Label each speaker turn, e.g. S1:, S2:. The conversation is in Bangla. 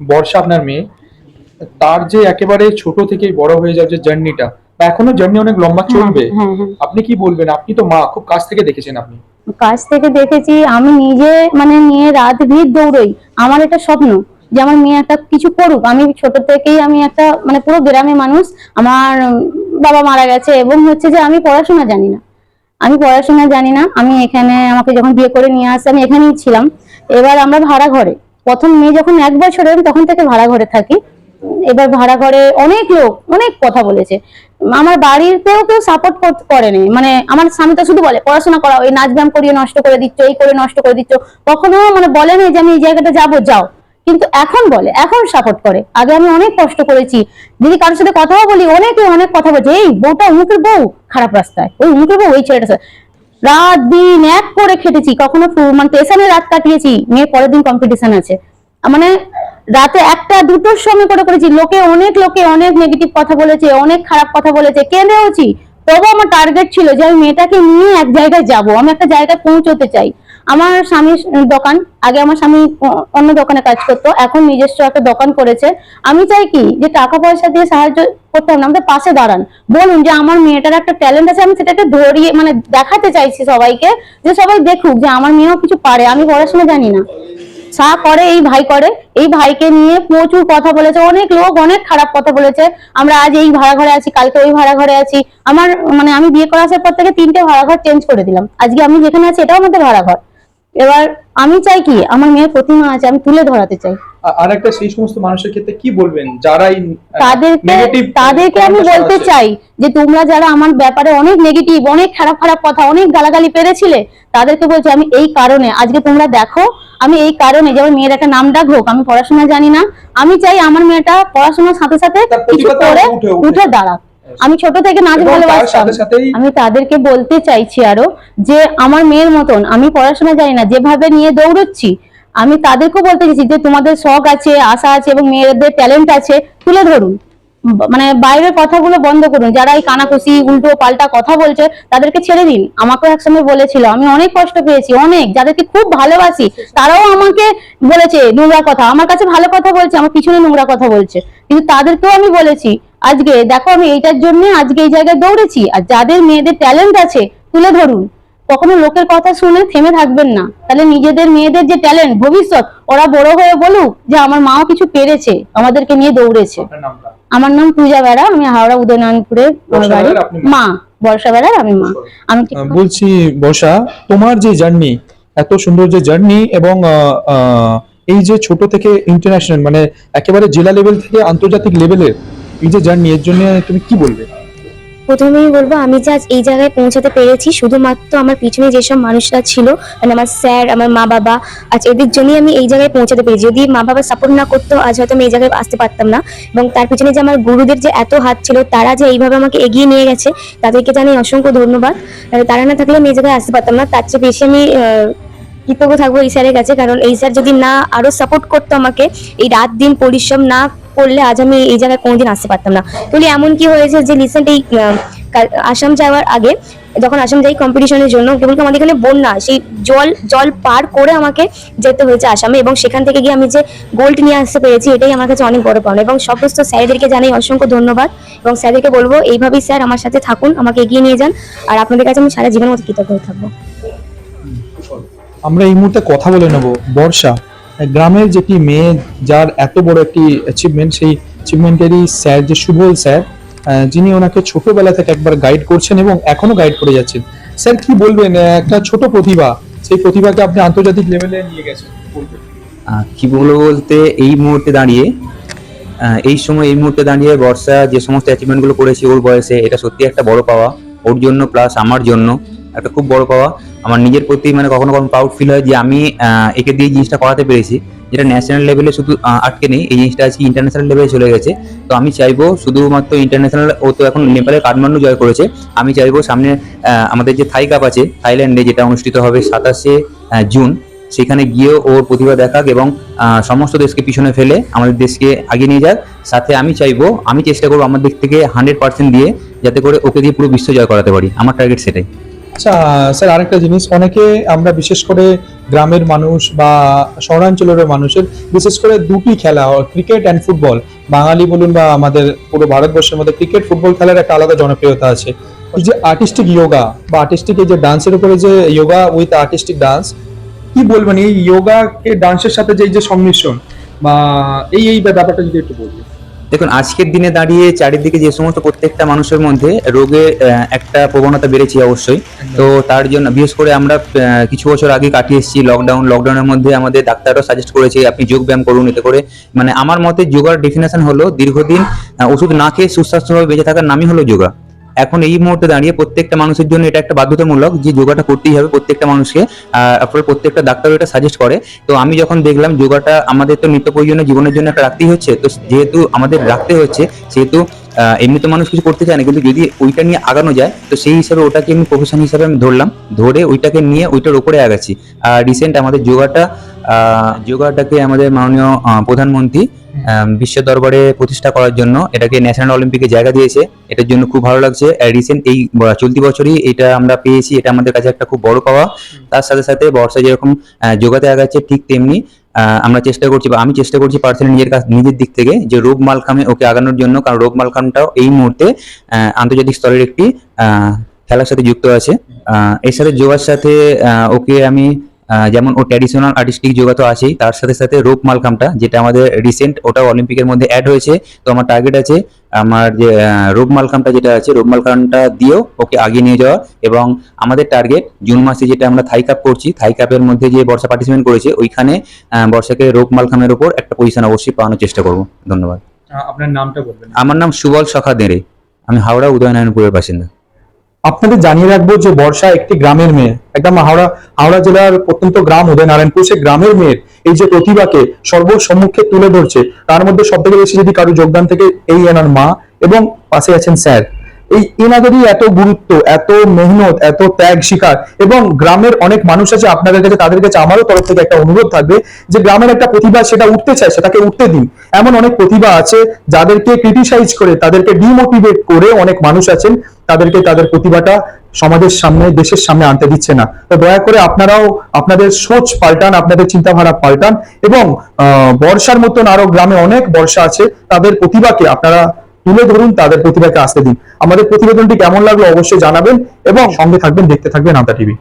S1: বর্ষা আপনার মেয়ে তার যে একেবারে ছোট থেকেই বড় হয়ে যাওয়ার যে জার্নিটা বা এখনও জার্নি অনেক লম্বা চলবে
S2: হ্যাঁ হ্যাঁ।
S1: আপনি কি বলবেন? আপনি তো মা খুব কাছ থেকে দেখেছেন আপনি।
S2: কাছ থেকে দেখেছি আমি নিজে মানে নিয়ে রাত ভিড় দৌড়ই আমার এটা স্বপ্ন যে আমার মেয়ে একটা কিছু করুক। আমি ছোট থেকেই আমি একটা মানে পুরো গ্রামে মানুষ আমার বাবা মারা গেছে এবং হচ্ছে যে আমি পড়াশোনা জানি না। আমি পড়াশোনা জানি না আমি এখানে আমাকে যখন বিয়ে করে নিয়ে আসে আমি এখানেই ছিলাম। এবার আমরা ভাড়া ঘরে। প্রথম মেয়ে যখন এক বছরের তখন থেকে ভাড়া ঘরে থাকি। এবার ভাড়া ঘরে অনেক লোক, অনেক কথা বলেছে। আমার বাড়িতেও কেউ সাপোর্ট করেনি। মানে আমার স্বামী তো শুধু বলে, পড়াশোনা করা ওই নাচ ব্যায়াম করিয়ে নষ্ট করে দিচ্ছ, এই করে নষ্ট করে দিচ্ছ। কখনো মানে বলে না যে আমি এই জায়গাটা যাব, যাও। কিন্তু এখন বলে, এখন সাপোর্ট করে। আগে আমি অনেক কষ্ট করেছি। যদি কারোর সাথে কথাও বলি, অনেকে অনেক কথা বলছে, এই বউটা উমুকের বউ, খারাপ রাস্তায়। ওই উমুকের বউ ওই ছেলেটা। রাত দিন এক করে খেটেছি, কখনো মানে টেশনে রাত কাটিয়েছি মেয়ে পরের দিন কম্পিটিশন আছে। মানে রাতে একটা, দুটোর সময় করে করেছি, লোকে অনেক লোকে অনেক নেগেটিভ কথা বলেছে, অনেক খারাপ কথা বলেছে, কেঁদেওছি। তবু আমার টার্গেট ছিল যে আমি মেয়েটাকে নিয়ে এক জায়গায় যাব, আমি একটা জায়গায় পৌঁছতে চাই। আমার স্বামীর দোকান, আগে আমার স্বামী অন্য দোকানে কাজ করতো, এখন নিজস্ব একটা দোকান করেছে। আমি চাই কি, যে টাকা পয়সা দিয়ে সাহায্য করতে হবে, আমাদের পাশে দাঁড়ান। বলুন যে আমার মেয়েটার একটা ট্যালেন্ট আছে, আমি সেটাকে ধরিয়ে মানে দেখাতে চাইছি সবাইকে, যে সবাই দেখুক যে আমার মেয়েও কিছু পারে, আমি পড়াশোনা জানি না। সা করে, এই ভাই করে, এই ভাইকে নিয়ে প্রচুর কথা বলেছে, অনেক লোক অনেক খারাপ কথা বলেছে, আমরা আজ এই ভাড়া ঘরে আছি, কালকে ওই ভাড়া ঘরে আছি, আমার মানে আমি বিয়ে করা আসার পর থেকে তিনটে ভাড়া ঘর চেঞ্জ করে দিলাম, আজকে আমি যেখানে আছি, এটাও আমাদের ভাড়া ঘর এবার আমি চাই কি আমার মেয়ের প্রতিমা আছে আমি তুলে ধরাতে চাই।
S1: আর একটা সেই সমস্ত মানুষের ক্ষেত্রে কি বলবেন? যারা
S2: তাদেরকে তাদেরকে আমি বলতে চাই যে তোমরা যারা আমার ব্যাপারে অনেক নেগেটিভ অনেক খারাপ খারাপ কথা অনেক গালাগালি পেরেছিলে তাদেরকে বলছি আমি এই কারণে আজকে তোমরা দেখো আমি এই কারণে যেমন মেয়ের একটা নাম ডাক হোক আমি পড়াশোনা জানি না আমি চাই আমার মেয়েটা পড়াশোনার সাথে সাথে কিছু করে।
S1: উঠে
S2: দাঁড়াক। আমি ছোট থেকে নাচ ভালোবাসতাম। আমি তাদেরকে বলতে চাইছি আরও যে আমার মেয়ের মতন আমি পড়াশোনা জানি না যেভাবে নিয়ে দৌড়চ্ছি আমি তাদেরকেও বলতে চাইছি যে তোমাদের শখ আছে আশা আছে এবং মেয়েদের ট্যালেন্ট আছে তুলে ধরুন। মানে বাইরের কথাগুলো বন্ধ করুন। যারা এই কানাকুশি উল্টো পাল্টা কথা বলছে তাদেরকে ছেড়ে দিন। আমাকেও একসময় বলেছিল। আমি অনেক কষ্ট পেয়েছি অনেক। যাদেরকে খুব ভালোবাসি তারাও আমাকে বলেছে নোংরা কথা। আমার কাছে ভালো কথা বলছে আমার পিছনে নোংরা কথা বলছে। কিন্তু তাদেরকেও আমি বলেছি আজকে দেখো আমি এইটার জন্য আজকে এই জায়গায় দৌড়েছি আর যাদের মেয়েদের ট্যালেন্ট আছে তুলে ধরুন। কখনো লোকের কথা শুনে থেমে থাকবেন না। তাহলে নিজেদের মেয়েদের যে ট্যালেন্ট ভবিষ্যৎ ওরা বড় হয়ে বলুক যে আমার মাও কিছু পেরেছে আমাদেরকে নিয়ে দৌড়েছে। আমার নাম পূজা বেড়া আমি হাওড়া উদয়নারায়ণপুরে আমার বাড়ি।
S1: মা?
S2: বর্ষা বেড়ার আমি মা। আমি
S1: বলছি বর্ষা তোমার যে জার্নি এত সুন্দর যে জার্নি এবং আহ, আহ, এই যে ছোট থেকে ইন্টারন্যাশনাল মানে একেবারে জেলা লেভেল থেকে আন্তর্জাতিক লেভেলের এই যে জার্নি এর জন্য তুমি কি বলবে?
S3: প্রথমেই বলব, আমি যে আজ এই জায়গায় পৌঁছাতে পেরেছি, শুধুমাত্র আমার পিছনে যেসব মানুষরা ছিল মানে আমার স্যার, আমার মা বাবা, আজ এদের জন্যই আমি এই জায়গায় পৌঁছাতে পেরেছি। যদি মা বাবা সাপোর্ট না করতো, আজ হয়তো আমি এই জায়গায় আসতে পারতাম না। এবং তার পিছনে যে আমার গুরুদের যে এত হাত ছিল, তারা যে এইভাবে আমাকে এগিয়ে নিয়ে গেছে, তাদেরকে জানাই অসংখ্য ধন্যবাদ। তারা না থাকলে আমি এই জায়গায় আসতে পারতাম না। তার চেয়ে বেশি আমি কৃতজ্ঞ থাকব এই স্যারের কাছে, কারণ এই স্যার যদি না আরও সাপোর্ট করতো আমাকে, এই রাত দিন পরিশ্রম না করলে আজ আমি এই জায়গায় কোনোদিন আসতে পারতাম না। তাহলে এমন কি হয়েছে যে রিসেন্ট এই আসাম যাওয়ার আগে যখন আসাম যাই কম্পিটিশনের জন্য, কেবল আমাদের এখানে বন্যা, সেই জল জল পার করে আমাকে যেতে হয়েছে আসামে, এবং সেখান থেকে গিয়ে আমি যে গোল্ড নিয়ে আসতে পেরেছি, এটাই আমার কাছে অনেক বড় পাওনা। এবং সমস্ত স্যারদেরকে জানাই অসংখ্য ধন্যবাদ, এবং স্যারদেরকে বলব, এইভাবেই স্যার আমার সাথে থাকুন, আমাকে এগিয়ে নিয়ে যান, আর আপনাদের কাছে আমি সারা জীবনের মতো কৃতজ্ঞ থাকব।
S1: আমরা এই মুহূর্তে কথা বলে নেব বর্ষা গ্রামের যেটি মেয়ে যার এত বড় একটি অ্যাচিভমেন্ট সেই অ্যাচিভমেন্টেরই স্যার, যে সুবল স্যার যিনি ওনাকে ছোটবেলা থেকে একবার গাইড করছেন এবং এখনও গাইড করে যাচ্ছেন। স্যার, কি বলবেন? একটা ছোট প্রতিভা, সেই প্রতিভাকে আপনি আন্তর্জাতিক লেভেলে নিয়ে গেছেন,
S4: কি বলব বলতে, এই মুহূর্তে দাঁড়িয়ে এই সময়, এই মুহূর্তে দাঁড়িয়ে বর্ষা যে সমস্ত অ্যাচিভমেন্টগুলো করেছে ওর বয়সে, এটা সত্যি একটা বড় পাওয়া। ওর জন্য প্লাস আমার জন্য একটা খুব বড় পাওয়া। আমার নিজের প্রতি মানে কখনো কখনো প্রাউড ফিল হয় যে আমি একে দিয়ে জিনিসটা করাতে পেরেছি। যেটা ন্যাশনাল লেভেলে শুধু আটকে নেই, এই জিনিসটা আজকে ইন্টারন্যাশনাল লেভেলে চলে গেছে। তো আমি চাইব শুধুমাত্র ইন্টারন্যাশনাল ও তো এখন নেপালের কাঠমান্ডু জয় করেছে। আমি চাইব সামনে আমাদের যে থাই কাপ আছে, থাইল্যান্ডে, যেটা অনুষ্ঠিত হবে সাতাশে জুন সেখানে গিয়েও ওর প্রতিভা দেখাক এবং সমস্ত দেশকে পিছনে ফেলে আমাদের দেশকে আগিয়ে নিয়ে যাক। সাথে আমি চাইব, আমি চেষ্টা করব আমার দিক থেকে হান্ড্রেড পার্সেন্ট দিয়ে যাতে করে ওকে দিয়ে পুরো বিশ্ব জয় করাতে পারি। আমার টার্গেট সেটাই।
S1: আচ্ছা স্যার, আরেকটা জিনিস, অনেকে আমরা বিশেষ করে গ্রামের মানুষ বা শহরাঞ্চলের মানুষের বিশেষ করে দুটি খেলা ক্রিকেট অ্যান্ড ফুটবল বাঙালি বলুন বা আমাদের পুরো ভারতবর্ষের মধ্যে ক্রিকেট ফুটবল খেলার একটা আলাদা জনপ্রিয়তা আছে। এই যে আর্টিস্টিক যোগা বা আর্টিস্টিক এই যে ডান্সের উপরে যে যোগা উইথ আর্টিস্টিক ডান্স কি বলবেন? এই যোগাকে ডান্সের সাথে যে যে সংমিশ্রণ বা এই এই ব্যাপারটা যদি একটু বলবেন
S4: দেখুন আজকের দিনে দাঁড়িয়ে চারিদিকে যে সমস্ত প্রত্যেকটা মানুষের মধ্যে রোগের একটা প্রবণতা বেড়েছে অবশ্যই। তো তার জন্য বিশেষ করে আমরা কিছু বছর আগে কাটিয়ে এসেছি লকডাউন লকডাউনের মধ্যে আমাদের ডাক্তাররা সাজেস্ট করেছে আপনি যোগ ব্যায়াম করুন এতে করে মানে আমার মতে যোগার ডেফিনেশন হলো দীর্ঘদিন ওষুধ না খেয়ে সুস্বাস্থ্যভাবে বেঁচে থাকার নামই হলো যোগা। এখন এই মুহূর্তে দাঁড়িয়ে প্রত্যেকটা মানুষের জন্য এটা একটা বাধ্যতামূলক যে যোগাটা করতেই হবে প্রত্যেকটা মানুষকে। আপনার প্রত্যেকটা ডাক্তার এটা সাজেস্ট করে। তো আমি যখন দেখলাম যোগাটা আমাদের তো নিত্য প্রয়োজনীয় জীবনের জন্য একটা রাখতেই হচ্ছে, তো যেহেতু আমাদের রাখতে হচ্ছে, সেহেতু এমনি তো মানুষ কিছু করতে চায় না, কিন্তু যদি ওইটা নিয়ে আগানো যায়, তো সেই হিসাবে ওটাকে আমি প্রফেশন হিসাবে আমি ধরলাম। ধরে ওইটাকে নিয়ে ওইটার উপরে আগাচ্ছি। আর রিসেন্ট আমাদের যোগাটা যোগাটাকে আমাদের মাননীয় প্রধানমন্ত্রী বিশ্ব দরবারে প্রতিষ্ঠা করার জন্য এটাকে ন্যাশনাল অলিম্পিকে জায়গা দিয়েছে। এটার জন্য খুব ভালো লাগছে। রিসেন্ট এই চলতি বছরই এটা আমরা পেয়েছি। এটা আমাদের কাছে একটা খুব বড় পাওয়া। তার সাথে সাথে বর্ষা যেরকম যোগাতে আগাচ্ছে ঠিক তেমনি আমরা চেষ্টা করছি বা আমি চেষ্টা করছি পার্সোনালি নিজের কাছ নিজের দিক থেকে যে রোগ মালখামে ওকে আগানোর জন্য, কারণ রোগ মালখামটাও এই মুহূর্তে আন্তর্জাতিক স্তরের একটি খেলার সাথে যুক্ত আছে। এর সাথে যোগার সাথে ওকে আমি যেমন ও ট্র্যাডিশনাল আর্টিস্টিক যোগা তো আছেই তার সাথে সাথে রোপ মালকামটা যেটা আমাদের রিসেন্ট ওটা অলিম্পিকের মধ্যে অ্যাড হয়েছে তো আমার টার্গেট আছে আমার যে রোপ মালখামটা যেটা আছে রোপ মালকামটা দিয়েও ওকে আগিয়ে নিয়ে যাওয়া এবং আমাদের টার্গেট জুন মাসে যেটা আমরা থাই কাপ করছি থাই কাপের মধ্যে যে বর্ষা পার্টিসিপেন্ট করেছে ওইখানে বর্ষাকে রোপ মালকামের উপর একটা পজিশন অবশ্যই পাওয়ানোর চেষ্টা করব। ধন্যবাদ।
S1: আপনার নামটা বলবেন।
S4: আমার নাম সুবল সখা দেড়ে আমি হাওড়া উদয়নারায়ণপুরের বাসিন্দা।
S1: আপনাদের জানিয়ে রাখব যে বর্ষা একটি গ্রামের মেয়ে। একদম হাওড়া হাওড়া জেলার প্রত্যন্ত গ্রাম উদয়নারায়ণপুর, সে গ্রামের মেয়ের এই যে প্রতিভাকে সর্বসম্মুখে তুলে ধরছে, তার মধ্যে সব থেকে বেশি যদি কারও যোগদান থেকে, এই এনার মা এবং পাশে আছেন স্যার। এই এনাদেরই এত গুরুত্ব, এত মেহনত, এত ত্যাগ শিকার এবং গ্রামের অনেক মানুষ আছে আপনাদের কাছে, তাদের কাছে আমারও তরফ থেকে একটা অনুরোধ থাকবে যে গ্রামের একটা প্রতিভা সেটা উঠতে চায়, সেটাকে উঠতে দিন। এমন অনেক প্রতিভা আছে যাদেরকে ক্রিটিসাইজ করে, তাদেরকে ডিমোটিভেট করে অনেক মানুষ আছেন, তাদেরকে তাদের প্রতিভাটা সমাজের সামনে, দেশের সামনে আনতে দিচ্ছে না। তো দয়া করে আপনারাও আপনাদের সোচ পাল্টান, আপনাদের চিন্তাধারা পাল্টান এবং বর্ষার মতন আরও গ্রামে অনেক বর্ষা আছে, তাদের প্রতিভাকে আপনারা তুলে ধরুন তাদের প্রতিভাকে আসতে দিন। আমাদের প্রতিবেদনটি কেমন লাগল অবশ্যই জানাবেন এবং সঙ্গে থাকবেন, দেখতে থাকবেন আমতা টিভি